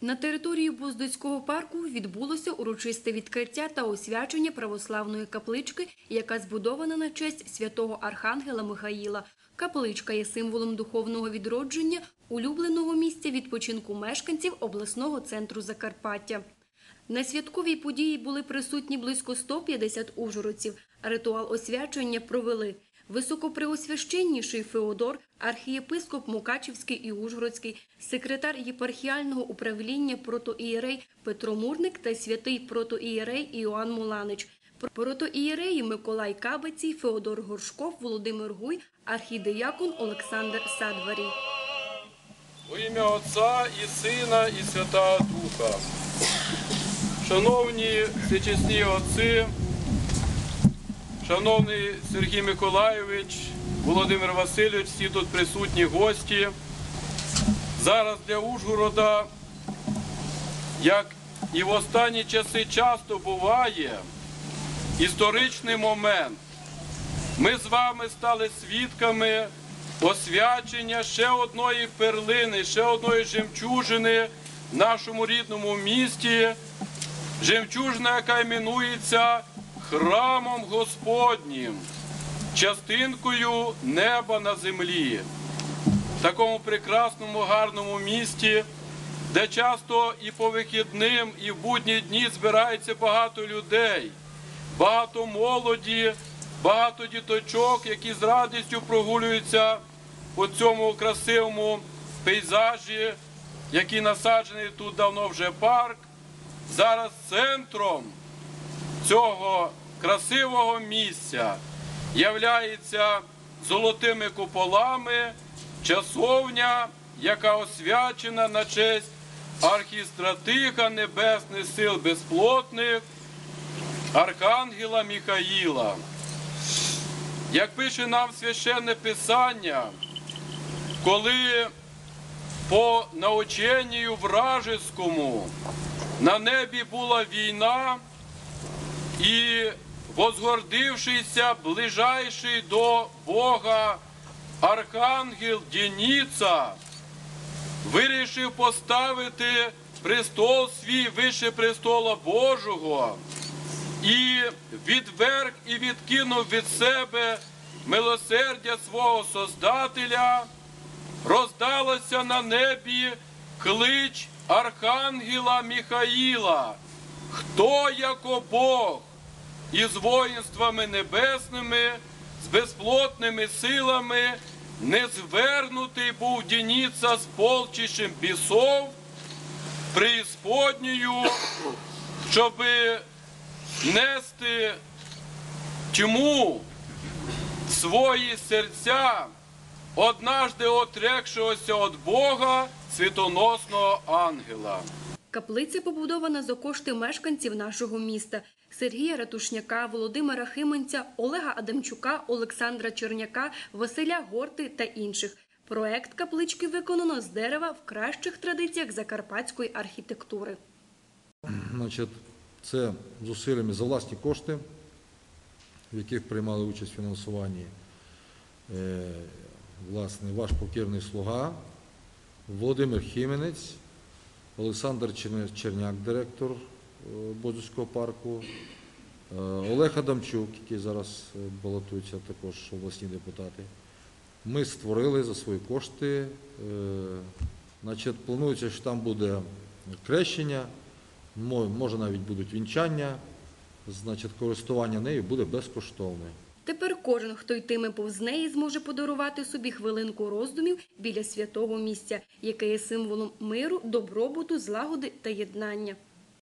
На території Буздоцького парку відбулося урочисте відкриття та освячення православної каплички, яка збудована на честь святого архангела Михаїла. Капличка є символом духовного відродження, улюбленого місця відпочинку мешканців обласного центру Закарпаття. На святковій події були присутні близько 150 ужгородців. Ритуал освячення провели високопреосвященніший Феодор, архієпископ Мукачівський і Ужгородський, секретар єпархіального управління протоієрей Петро Мурник та святий протоієрей Іоанн Муланич. Протоієреї Миколай Кабицій, Феодор Горшков, Володимир Гуй, архідеякон Олександр Садварій. У ім'я Отця і Сина, і Святого Духа. Шановні всечесні отці, шановний Сергій Миколайович, Володимир Васильович, всі тут присутні гості. Зараз для Ужгорода, як і в останні часи часто буває, історичний момент. Ми з вами стали свідками освячення ще одної перлини, ще одної жемчужини в нашому рідному місті. Жемчужина, яка іменується храмом Господнім, частинкою неба на землі, в такому прекрасному, гарному місті, де часто і по вихідним, і в будні дні збирається багато людей, багато молоді, багато діточок, які з радістю прогулюються по цьому красивому пейзажі, який насаджений тут давно вже парк. Зараз центром цього красивого місця являється золотими куполами часовня, яка освячена на честь архістратиха Небесних сил безплотних Архангела Міхаїла. Як пише нам священне Писання, коли по наученню вражескому на небі була війна, і возгордившийся ближайший до Бога архангел Дініца вирішив поставити престол свій вище престола Божого і відверг і відкинув від себе милосердя свого Создателя, роздалося на небі клич Архангела Міхаїла, хто яко Бог із воїнствами небесними, з безплотними силами, не звернутий був Дініца з полчищем бісов, преісподньою, щоби нести тьму свої серця, однажди отрекшогося від Бога світоносного ангела. Каплиця побудована за кошти мешканців нашого міста Сергія Ратушняка, Володимира Химанця, Олега Адамчука, Олександра Черняка, Василя Горти та інших. Проект каплички виконано з дерева в кращих традиціях закарпатської архітектури. Це зусиллями за власні кошти, в яких приймали участь в фінансуванні е, ваш покірний слуга, Володимир Хіменець, Олександр Черняк, директор е, Бодзівського парку, е, Олег Адамчук, який зараз е, балотується також обласні депутати. Ми створили за свої кошти. Значить, планується, що там буде крещення, може навіть будуть вінчання, значить, користування нею буде безкоштовне. Тепер кожен, хто йтиме повз неї, зможе подарувати собі хвилинку роздумів біля святого місця, яке є символом миру, добробуту, злагоди та єднання.